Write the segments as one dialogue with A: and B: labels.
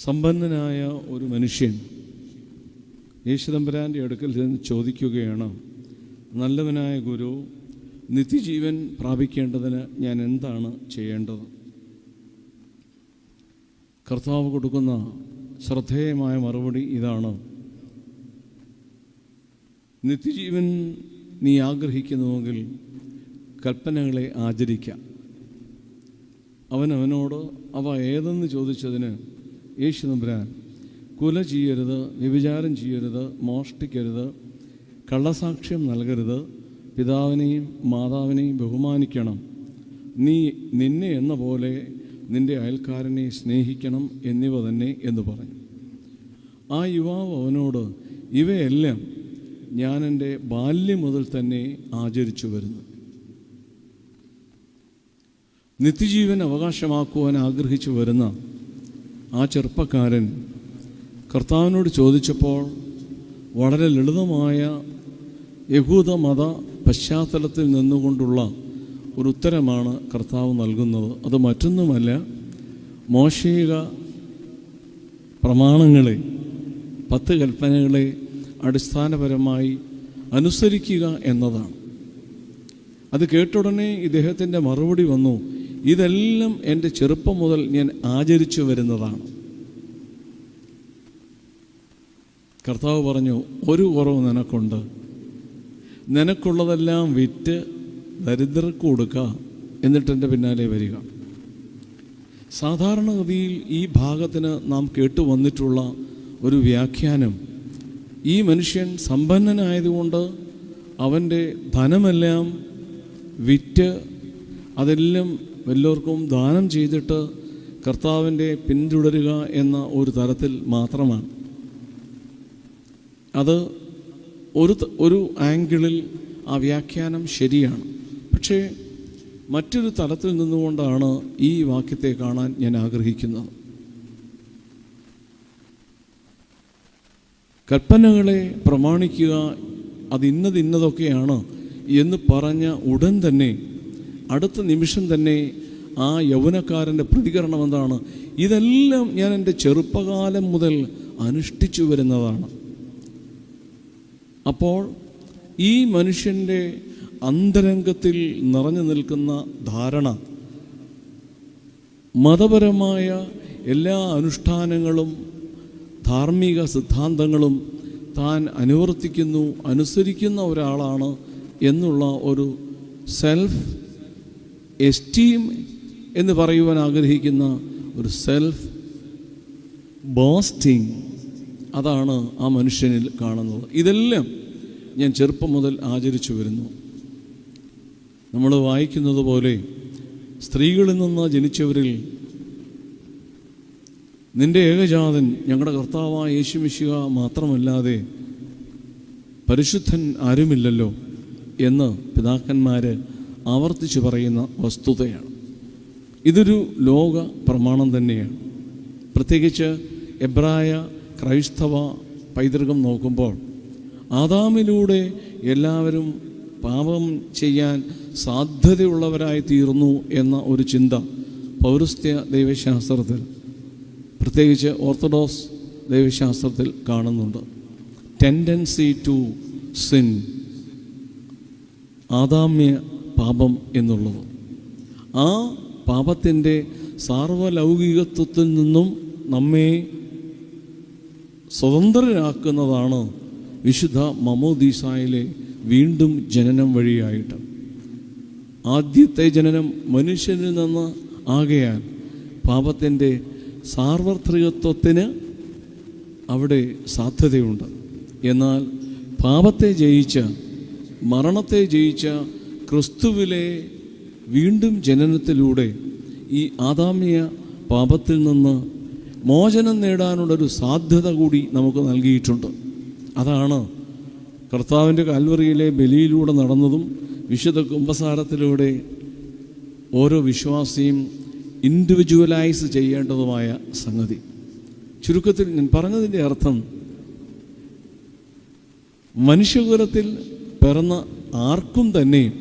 A: സമ്പന്നനായ ഒരു മനുഷ്യൻ യേശുദമ്പരാന്റെ അടുക്കൽ ചെന്ന് ചോദിക്കുകയാണ് നല്ലവനായ ഗുരു നിത്യജീവൻ പ്രാപിക്കേണ്ടതിന് ഞാൻ എന്താണ് ചെയ്യേണ്ടത്? കർത്താവ് കൊടുക്കുന്ന ശ്രദ്ധേയമായ മറുപടി ഇതാണ്. നിത്യജീവൻ നീ ആഗ്രഹിക്കുന്നുവെങ്കിൽ കൽപ്പനകളെ ആചരിക്കാം. അവനവനോട് അവ ഏതെന്ന് ചോദിച്ചതിന് യേശു നമ്പുരാൻ കുല ചെയ്യരുത് വ്യഭിചാരം ചെയ്യരുത് മോഷ്ടിക്കരുത് കള്ളസാക്ഷ്യം നൽകരുത് പിതാവിനെയും മാതാവിനെയും ബഹുമാനിക്കണം. നീ നിന്നെ എന്ന പോലെ നിന്റെ അയൽക്കാരനെ സ്നേഹിക്കണം എന്നിവ തന്നെ എന്ന് പറഞ്ഞു. ആ യുവാവ് അവനോട് ഇവയെല്ലാം ഞാൻ എന്റെ ബാല്യം മുതൽ തന്നെ ആചരിച്ചു വരുന്നു. നിത്യജീവൻ അവകാശമാക്കുവാൻ ആഗ്രഹിച്ചു വരുന്ന ആ ചെറുപ്പക്കാരൻ കർത്താവിനോട് ചോദിച്ചപ്പോൾ വളരെ ലളിതമായ യഹൂദ മത പശ്ചാത്തലത്തിൽ നിന്നുകൊണ്ടുള്ള ഒരു ഉത്തരമാണ് കർത്താവ് നൽകുന്നത്. അത് മറ്റൊന്നുമല്ല മോശിക പ്രമാണങ്ങളെ പത്ത് കൽപ്പനകളെ അടിസ്ഥാനപരമായി അനുസരിക്കുക എന്നതാണ്. അത് കേട്ടുടനെ ഇദ്ദേഹത്തിന്റെ മറുപടി വന്നു ഇതെല്ലാം എന്റെ ചെറുപ്പം മുതൽ ഞാൻ ആചരിച്ചു വരുന്നതാണ്. കർത്താവ് പറഞ്ഞു ഒരു കുറവ് നിനക്കുണ്ട്. നിനക്കുള്ളതെല്ലാം വിറ്റ് ദരിദ്രർക്ക് കൊടുക്കുക എന്നിട്ട് എന്റെ പിന്നാലെ വരിക. സാധാരണഗതിയിൽ ഈ ഭാഗത്തിന് നാം കേട്ടു വന്നിട്ടുള്ള ഒരു വ്യാഖ്യാനം ഈ മനുഷ്യൻ സമ്പന്നനായതുകൊണ്ട് അവന്റെ ധനമെല്ലാം വിറ്റ് അതെല്ലാം വല്ലവർക്കും ദാനം ചെയ്തിട്ട് കർത്താവിന്റെ പിന്തുടരുക എന്ന ഒരു തരത്തിൽ മാത്രമാണ്. അത് ഒരു ഒരു ആംഗിളിൽ ആ വ്യാഖ്യാനം ശരിയാണ്. പക്ഷേ മറ്റൊരു തലത്തിൽ നിന്നുകൊണ്ടാണ് ഈ വാക്യത്തെ കാണാൻ ഞാൻ ആഗ്രഹിക്കുന്നത്. കൽപ്പനകളെ പ്രമാണിക്കുക അത് എന്ന് പറഞ്ഞ ഉടൻ തന്നെ അടുത്ത നിമിഷം തന്നെ ആ യൗവനക്കാരന്റെ പ്രതികരണം എന്താണ്? ഇതെല്ലാം ഞാൻ എന്റെ ചെറുപ്പകാലം മുതൽ അനുഷ്ഠിച്ചു വരുന്നതാണ്. അപ്പോൾ ഈ മനുഷ്യന്റെ അന്തരംഗത്തിൽ നിറഞ്ഞു നിൽക്കുന്ന ധാരണ മതപരമായ എല്ലാ അനുഷ്ഠാനങ്ങളും ധാർമ്മിക സിദ്ധാന്തങ്ങളും താൻ അനുവർത്തിക്കുന്നു അനുസരിക്കുന്ന ഒരാളാണ് എന്നുള്ള ഒരു സെൽഫ് എസ്റ്റീം എന്ന് പറയുവാൻ ആഗ്രഹിക്കുന്ന ഒരു സെൽഫ് ബോസ്റ്റിംഗ് അതാണ് ആ മനുഷ്യനിൽ കാണുന്നത്. ഇതെല്ലാം ഞാൻ ചെറുപ്പം മുതൽ ആചരിച്ചു വരുന്നു. നമ്മൾ വായിക്കുന്നത് പോലെ സ്ത്രീകളിൽ നിന്ന് ജനിച്ചവരിൽ നിന്റെ ഏകജാതൻ ഞങ്ങളുടെ കർത്താവായ യേശുമിശിക മാത്രമല്ലാതെ പരിശുദ്ധൻ ആരുമില്ലല്ലോ എന്ന് പിതാക്കന്മാർ ആവർത്തിച്ച് പറയുന്ന വസ്തുതയാണ്. ഇതൊരു ലോക പ്രമാണം തന്നെയാണ്. പ്രത്യേകിച്ച് എബ്രായ ക്രൈസ്തവ പൈതൃകം നോക്കുമ്പോൾ ആദാമിലൂടെ എല്ലാവരും പാപം ചെയ്യാൻ സാധ്യതയുള്ളവരായി തീർന്നു എന്ന ഒരു ചിന്ത പൗരസ്ത്യ ദൈവശാസ്ത്രത്തിൽ പ്രത്യേകിച്ച് ഓർത്തഡോക്സ് ദൈവശാസ്ത്രത്തിൽ കാണുന്നുണ്ട്. ടെൻഡൻസി ടു സിൻ ആദാമ്യ പാപം എന്നുള്ളത്. ആ പാപത്തിന്റെ സാർവലൗകികത്വത്തിൽ നിന്നും നമ്മെ സ്വതന്ത്രരാക്കുന്നതാണ് വിശുദ്ധ മമോദീസായിലെ വീണ്ടും ജനനം വഴിയായിട്ട്. ആദ്യത്തെ ജനനം മനുഷ്യനിൽ നിന്ന് ആകയാൽ പാപത്തിന്റെ സാർവത്രികത്വത്തിന് അവിടെ സാധ്യതയുണ്ട്. എന്നാൽ പാപത്തെ ജയിച്ച മരണത്തെ ജയിച്ച ക്രിസ്തുവിലെ വീണ്ടും ജനനത്തിലൂടെ ഈ ആദാമിയ പാപത്തിൽ നിന്ന് മോചനം നേടാനുള്ളൊരു സാധ്യത കൂടി നമുക്ക് നൽകിയിട്ടുണ്ട്. അതാണ് കർത്താവിന്റെ കാൽവറിയിലെ ബലിയിലൂടെ നടന്നതും വിശുദ്ധ കുംഭസാരത്തിലൂടെ ഓരോ വിശ്വാസിയും ഇൻഡിവിജ്വലൈസ് ചെയ്യേണ്ടതുമായ സംഗതി. ചുരുക്കത്തിൽ ഞാൻ പറഞ്ഞതിന്റെ അർത്ഥം മനുഷ്യകുലത്തിൽ പിറന്ന ആർക്കും തന്നെ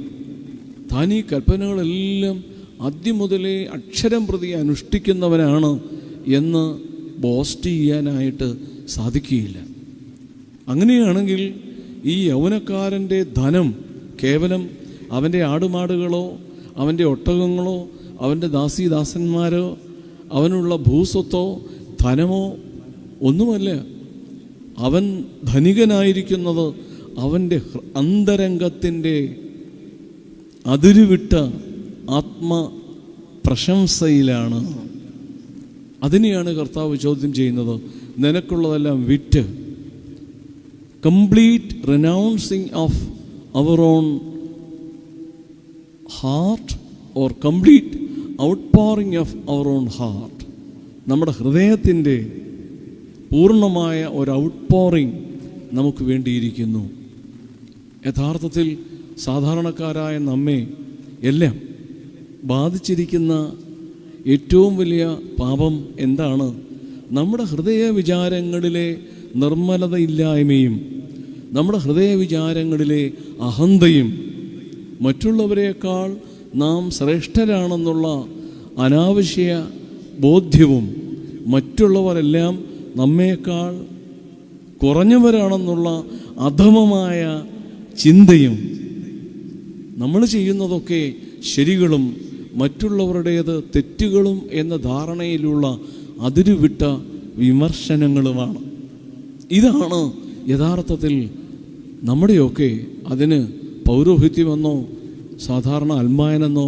A: താൻ ഈ കൽപ്പനകളെല്ലാം ആദ്യം മുതലേ അക്ഷരം പ്രതി അനുഷ്ഠിക്കുന്നവനാണ് എന്ന് ബോസ്റ്റ് ചെയ്യാനായിട്ട് സാധിക്കുകയില്ല. അങ്ങനെയാണെങ്കിൽ ഈ യൗവനക്കാരന്റെ ധനം കേവലം അവന്റെ ആടുമാടുകളോ അവന്റെ ഒട്ടകങ്ങളോ അവന്റെ ദാസീദാസന്മാരോ അവനുള്ള ഭൂസ്വത്തോ ധനമോ ഒന്നുമല്ല. അവൻ ധനികനായിരിക്കുന്നത് അവന്റെ അന്തരംഗത്തിന്റെ അതിരുവിട്ട ആത്മ പ്രശംസയിലാണ്. അതിനെയാണ് കർത്താവ് ചോദ്യം ചെയ്യുന്നത്. നിനക്കുള്ളതെല്ലാം വിറ്റ്. Complete renouncing of our own heart or complete outpouring of our own heart നമ്മുടെ ഹൃദയത്തിന്റെ പൂർണമായ ഒരു ഔട്ട് പോറിങ് നമുക്ക് വേണ്ടിയിരിക്കുന്നു. യഥാർത്ഥത്തിൽ സാധാരണക്കാരായ നമ്മെ എല്ലാം ബാധിച്ചിരിക്കുന്ന ഏറ്റവും വലിയ പാപം എന്താണ്? നമ്മുടെ ഹൃദയ വിചാരങ്ങളിലെ നിർമ്മലതയില്ലായ്മയും നമ്മുടെ ഹൃദയ വിചാരങ്ങളിലെ അഹന്തയും മറ്റുള്ളവരെക്കാൾ നാം ശ്രേഷ്ഠരാണെന്നുള്ള അനാവശ്യ ബോധ്യവും മറ്റുള്ളവരെല്ലാം നമ്മേക്കാൾ കുറഞ്ഞവരാണെന്നുള്ള അധമമായ ചിന്തയും നമ്മൾ ചെയ്യുന്നതൊക്കെ ശരികളും മറ്റുള്ളവരുടേത് തെറ്റുകളും എന്ന ധാരണയിലുള്ള അതിരുവിട്ട വിമർശനങ്ങളുമാണ്. ഇതാണ് യഥാർത്ഥത്തിൽ നമ്മുടെയൊക്കെ അതിന് പൗരോഹിത്യമെന്നോ സാധാരണ അൽമായനെന്നോ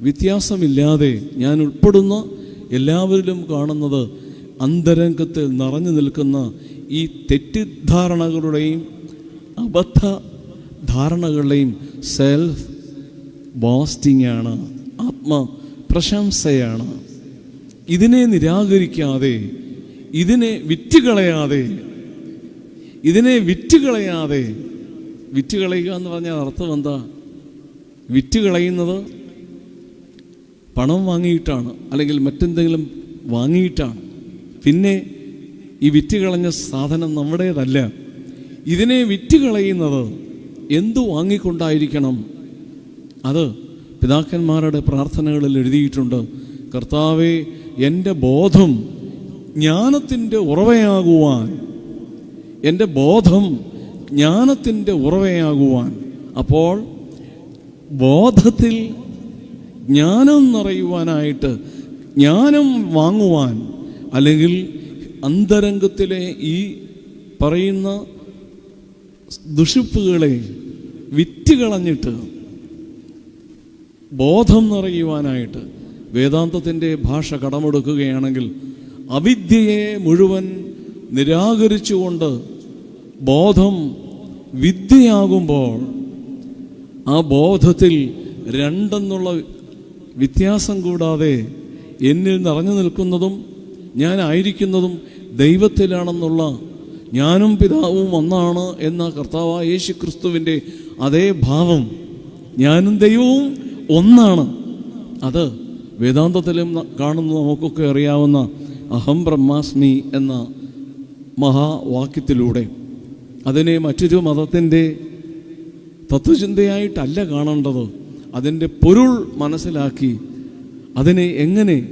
A: വ്യത്യാസമില്ലാതെ ഞാൻ ഉൾപ്പെടുന്ന എല്ലാവരിലും കാണുന്നത് അന്തരംഗത്തിൽ നിറഞ്ഞു നിൽക്കുന്ന ഈ തെറ്റിദ്ധാരണകളുടെയും അബദ്ധ ധാരണകളുടെയും സെൽഫ് ബോസ്റ്റിംഗ് ആണ് ആത്മ പ്രശംസയാണ്. ഇതിനെ നിരാകരിക്കാതെ ഇതിനെ വിറ്റുകളയാതെ ഇതിനെ വിറ്റുകളയാതെ വിറ്റുകളയുക എന്ന് പറഞ്ഞാൽ അർത്ഥം എന്താ? വിറ്റുകളയുന്നത് പണം വാങ്ങിയിട്ടാണ് അല്ലെങ്കിൽ മറ്റെന്തെങ്കിലും വാങ്ങിയിട്ടാണ്. പിന്നെ ഈ വിറ്റുകളഞ്ഞ സാധനം നമ്മുടേതല്ല. ഇതിനെ വിറ്റുകളയുന്നത് എന്തു വാങ്ങിക്കൊണ്ടായിരിക്കണം? അത് പിതാക്കന്മാരുടെ പ്രാർത്ഥനകളിൽ എഴുതിയിട്ടുണ്ട്. കർത്താവെ എന്റെ ബോധം ജ്ഞാനത്തിന്റെ ഉറവയാകുവാൻ എന്റെ ബോധം ജ്ഞാനത്തിന്റെ ഉറവയാകുവാൻ. അപ്പോൾ ബോധത്തിൽ ജ്ഞാനം നിറയുവാനായിട്ട് ജ്ഞാനം വാങ്ങുവാൻ അല്ലെങ്കിൽ അന്തരംഗത്തിലെ ഈ പറയുന്ന ദുഷിപ്പുകളെ വിറ്റുകളഞ്ഞിട്ട് ബോധം നിറയുവാനായിട്ട് വേദാന്തത്തിന്റെ ഭാഷ കടമെടുക്കുകയാണെങ്കിൽ അവിദ്യയെ മുഴുവൻ നിരാകരിച്ചുകൊണ്ട് ബോധം വിദ്യയാകുമ്പോൾ ആ ബോധത്തിൽ രണ്ടെന്നുള്ള വ്യത്യാസം കൂടാതെ എന്നിൽ നിറഞ്ഞു നിൽക്കുന്നതും ഞാനായിരിക്കുന്നതും ദൈവത്തിലാണെന്നുള്ള ഞാനും പിതാവും ഒന്നാണ് എന്ന കർത്താവ് യേശു ക്രിസ്തുവിന്റെ അതേ ഭാവം ഞാനും ദൈവവും ഒന്നാണ്. അത് വേദാന്തത്തിലും കാണുന്ന നമുക്കൊക്കെ അറിയാവുന്ന അഹം ബ്രഹ്മാസ്മി എന്ന മഹാവാക്യത്തിലൂടെ. അതിനെ മറ്റൊരു മതത്തിന്റെ തത്വചിന്തയായിട്ടല്ല കാണേണ്ടത്. അതിന്റെ പൊരുൾ മനസ്സിലാക്കി അതിനെ എങ്ങനെ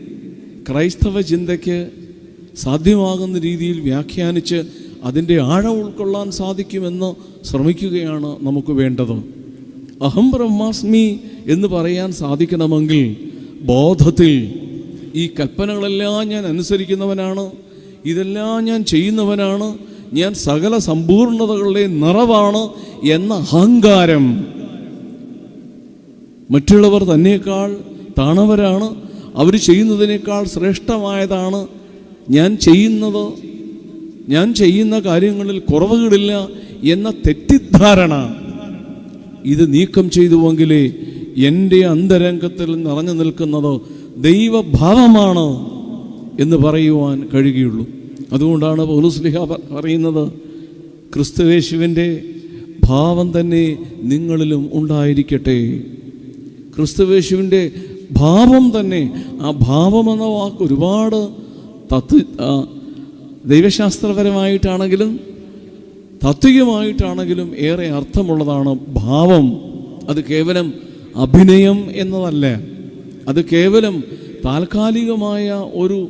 A: ക്രൈസ്തവ ചിന്തയ്ക്ക് സാധ്യമാകുന്ന രീതിയിൽ വ്യാഖ്യാനിച്ച് അതിന്റെ ആഴം ഉൾക്കൊള്ളാൻ സാധിക്കുമെന്ന് ശ്രമിക്കുകയാണ് നമുക്ക് വേണ്ടത്. അഹം ബ്രഹ്മാസ്മി എന്ന് പറയാൻ സാധിക്കണമെങ്കിൽ ബോധത്തിൽ ഈ കൽപ്പനകളെല്ലാം ഞാൻ അനുസരിക്കുന്നവനാണ് ഇതെല്ലാം ഞാൻ ചെയ്യുന്നവനാണ് ഞാൻ സകല സമ്പൂർണതകളുടെ നിറവാണ് എന്ന അഹങ്കാരം. മറ്റുള്ളവർ തന്നെക്കാൾ താണവരാണ് അവർ ചെയ്യുന്നതിനേക്കാൾ ശ്രേഷ്ഠമായതാണ് ഞാൻ ചെയ്യുന്നത്. ഞാൻ ചെയ്യുന്ന കാര്യങ്ങളിൽ കുറവുകളില്ല എന്ന തെറ്റിദ്ധാരണ ഇത് നീക്കം ചെയ്തുവെങ്കിലേ എന്റെ അന്തരംഗത്തിൽ നിറഞ്ഞു നിൽക്കുന്നത് ദൈവഭാവമാണ് എന്ന് പറയുവാൻ കഴിയുകയുള്ളൂ. അതുകൊണ്ടാണ് പൗലുസ്ലിഹ പറയുന്നത് ക്രിസ്തുവേശുവിന്റെ ഭാവം തന്നെ നിങ്ങളിലും ഉണ്ടായിരിക്കട്ടെ. ക്രിസ്തുവേശുവിന്റെ ഭാവം തന്നെ ആ ഭാവം എന്ന വാക്ക് ഒരുപാട് തത്വ ദൈവശാസ്ത്രപരമായിട്ടാണെങ്കിലും തത്വികമായിട്ടാണെങ്കിലും ഏറെ അർത്ഥമുള്ളതാണ് ഭാവം. അത് കേവലം അഭിനയം എന്നതല്ല. അത് കേവലം താൽക്കാലികമായ ഒരു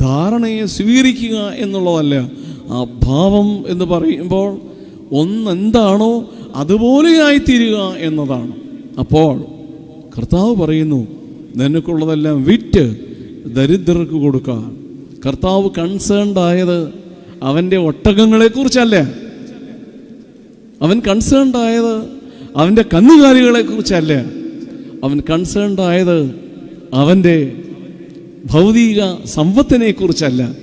A: ധാരണയെ സ്വീകരിക്കുക എന്നുള്ളതല്ല. ആ ഭാവം എന്ന് പറയുമ്പോൾ ഒന്നെന്താണോ അതുപോലെയായിത്തീരുക എന്നതാണ്. അപ്പോൾ കർത്താവ് പറയുന്നു നിനക്കുള്ളതെല്ലാം വിറ്റ് ദരിദ്രർക്ക് കൊടുക്കുക കർത്താവ് കൺസേൺഡ് ആയത് അവന്റെ ഒട്ടകങ്ങളെക്കുറിച്ചല്ല? അവൻ കൺസേൺഡ് ആയത് അവന്റെ കന്നുകാലികളെക്കുറിച്ചല്ല? അവൻ കൺസേൺഡ് ആയത് അവന്റെ ഭൗതിക സമ്പത്തിനെ കുറിച്ചല്ല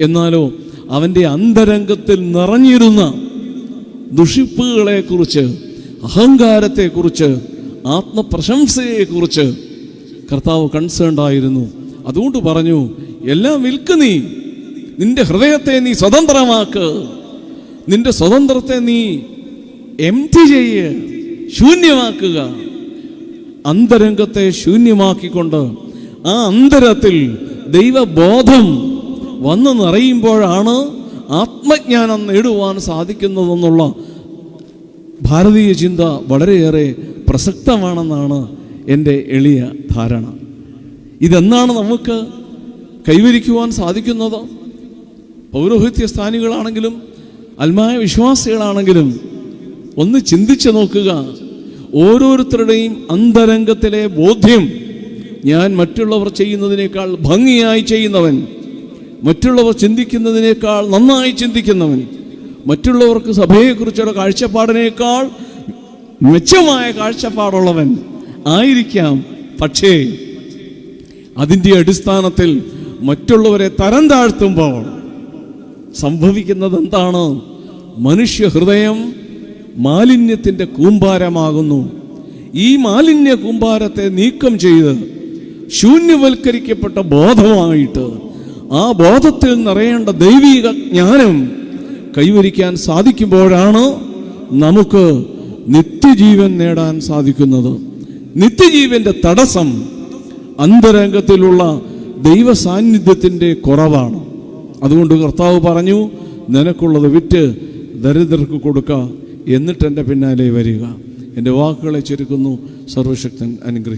A: എന്നാലോ അവന്റെ അന്തരംഗത്തിൽ നിറഞ്ഞിരുന്ന ദുഷിപ്പുകളെക്കുറിച്ച് അഹങ്കാരത്തെക്കുറിച്ച് ആത്മപ്രശംസയെക്കുറിച്ച് കർത്താവ് കൺസേൺഡ് ആയിരുന്നു. അതുകൊണ്ട് പറഞ്ഞു എല്ലാം വിൽക്ക് നീ. നിന്റെ ഹൃദയത്തെ നീ സ്വതന്ത്രമാക്ക്. നിന്റെ സ്വതന്ത്രത്തെ നീ എം ടി ചെയ്യ്. ശൂന്യമാക്കുക. അന്തരംഗത്തെ ശൂന്യമാക്കിക്കൊണ്ട് ആ അന്തരത്തിൽ ദൈവബോധം വന്നു നിറയുമ്പോഴാണ് ആത്മജ്ഞാനം നേടുവാൻ സാധിക്കുന്നതെന്നുള്ള ഭാരതീയ ചിന്ത വളരെയേറെ പ്രസക്തമാണെന്നാണ് എന്റെ എളിയ ധാരണ. ഇതെന്നാണ് നമുക്ക് കൈവരിക്കുവാൻ സാധിക്കുന്നത്? പൗരോഹിത്യ സ്ഥാനികളാണെങ്കിലും അൽമായ വിശ്വാസികളാണെങ്കിലും ഒന്ന് ചിന്തിച്ചു നോക്കുക. ഓരോരുത്തരുടെയും അന്തരംഗത്തിലെ ബോധ്യം ഞാൻ മറ്റുള്ളവർ ചെയ്യുന്നതിനേക്കാൾ ഭംഗിയായി ചെയ്യുന്നവൻ മറ്റുള്ളവർ ചിന്തിക്കുന്നതിനേക്കാൾ നന്നായി ചിന്തിക്കുന്നവൻ മറ്റുള്ളവർക്ക് സഭയെക്കുറിച്ചുള്ള കാഴ്ചപ്പാടിനേക്കാൾ മെച്ചമായ കാഴ്ചപ്പാടുള്ളവൻ ആയിരിക്കാം. പക്ഷേ അതിന്റെ അടിസ്ഥാനത്തിൽ മറ്റുള്ളവരെ തരം താഴ്ത്തുമ്പോൾ സംഭവിക്കുന്നത് എന്താണ് മനുഷ്യ ഹൃദയം മാലിന്യത്തിന്റെ കൂമ്പാരമാകുന്നു. ഈ മാലിന്യ കൂമ്പാരത്തെ നീക്കം ചെയ്ത് ശൂന്യവൽക്കരിക്കപ്പെട്ട ബോധമായിട്ട് ആ ബോധത്തിൽ നിറയേണ്ട ദൈവിക ജ്ഞാനം കൈവരിക്കാൻ സാധിക്കുമ്പോഴാണ് നമുക്ക് നിത്യജീവൻ നേടാൻ സാധിക്കുന്നത്. നിത്യജീവന്റെ തടസ്സം അന്തരംഗത്തിലുള്ള ദൈവ സാന്നിധ്യത്തിന്റെ കുറവാണ്. അതുകൊണ്ട് കർത്താവ് പറഞ്ഞു നിനക്കുള്ളത് വിറ്റ് ദരിദ്രർക്ക് കൊടുക്കുക എന്നിട്ട് എന്റെ പിന്നാലെ വരിക. എന്റെ വാക്കുകളെ ചുരുക്കുന്നു. സർവശക്തൻ അനുഗ്രഹിക്കും